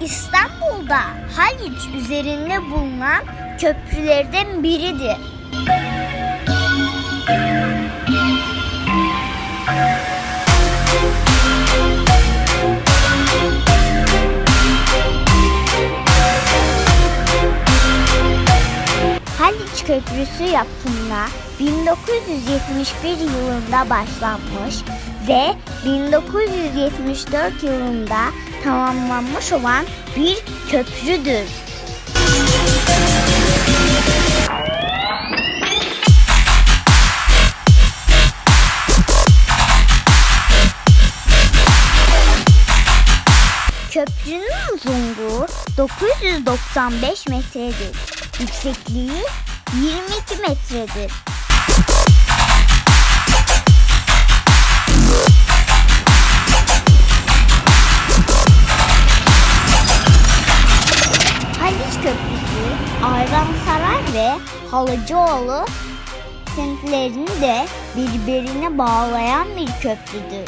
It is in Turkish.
İstanbul'da Haliç üzerinde bulunan köprülerden biridir. Haliç Köprüsü yapımına 1971 yılında başlanmış ve 1974 yılında tamamlanmış olan bir köprüdür. Köprünün uzunluğu 995 metredir. Yüksekliği 22 metredir. Ayvansaray ve Halıcıoğlu semtlerini de birbirine bağlayan bir köprüdür.